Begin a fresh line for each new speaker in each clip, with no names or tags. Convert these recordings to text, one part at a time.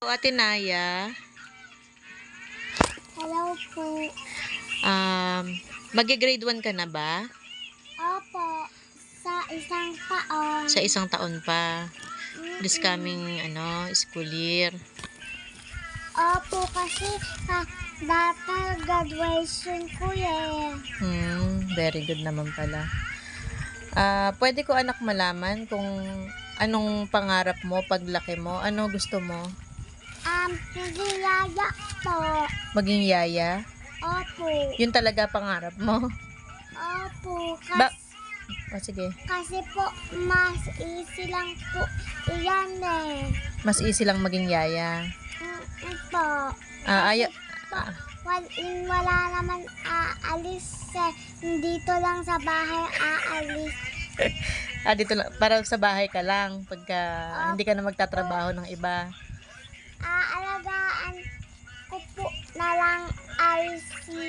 Ate Naya,
Hello po.
um, mag-grade 1 ka na ba?
Opo, sa isang taon.
Sa isang taon pa. This coming, ano, school year.
Opo, kasi ka, data graduation ko eh.
Hmm, very good naman pala. Ah, pwede ko anak malaman kung anong pangarap mo paglaki mo? Ano gusto mo?
Um, hindi yaya po.
Maging yaya?
Opo.
Yun talaga pangarap mo?
Opo,
Ba-
kasi,
Ah, sige.
kasi po, mas easy lang po iyan eh.
Mas easy lang maging yaya.
Mm, po.
Ah, ay,
Po, wal, wala naman aalis eh. Dito lang sa bahay aalis.
ah, dito lang, para sa bahay ka lang pagka hindi ka na magtatrabaho ng iba.
Aalagaan ko po na lang ay si...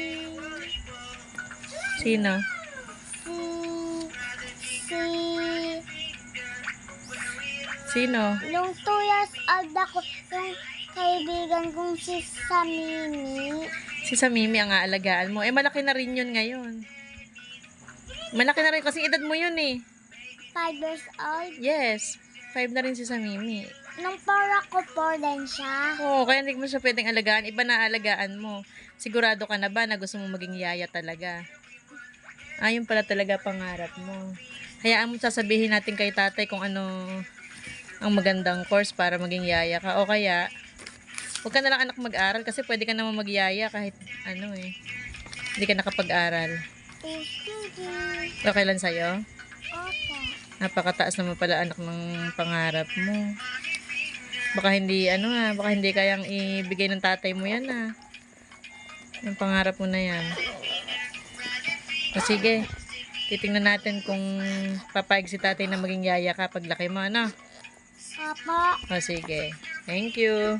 Sino?
si... si...
Sino?
Nung 2 years old ako, yung kaibigan kong si Samini.
Si Samimi ang aalagaan mo. Eh, malaki na rin yun ngayon. Malaki na rin kasi edad mo yun eh.
5 years old.
Yes. Five na rin si Samimi.
Nung 4 ako, 4 din siya.
Oo, kaya hindi mo siya pwedeng alagaan. Iba na alagaan mo. Sigurado ka na ba na gusto mo maging yaya talaga? Ayun pala talaga pangarap mo. Hayaan mo sasabihin natin kay tatay kung ano ang magandang course para maging yaya ka. O kaya, huwag ka na lang anak mag-aral kasi pwede ka naman magyaya kahit ano eh. Hindi ka nakapag-aral. Okay lang sa'yo?
Opo.
Napakataas naman pala anak ng pangarap mo. Baka hindi, ano ha, baka hindi kayang ibigay ng tatay mo yan ha. Yung pangarap mo na yan. O sige, titingnan natin kung papayag si tatay na maging yaya ka pag laki mo, ano?
Opo.
O sige, thank you.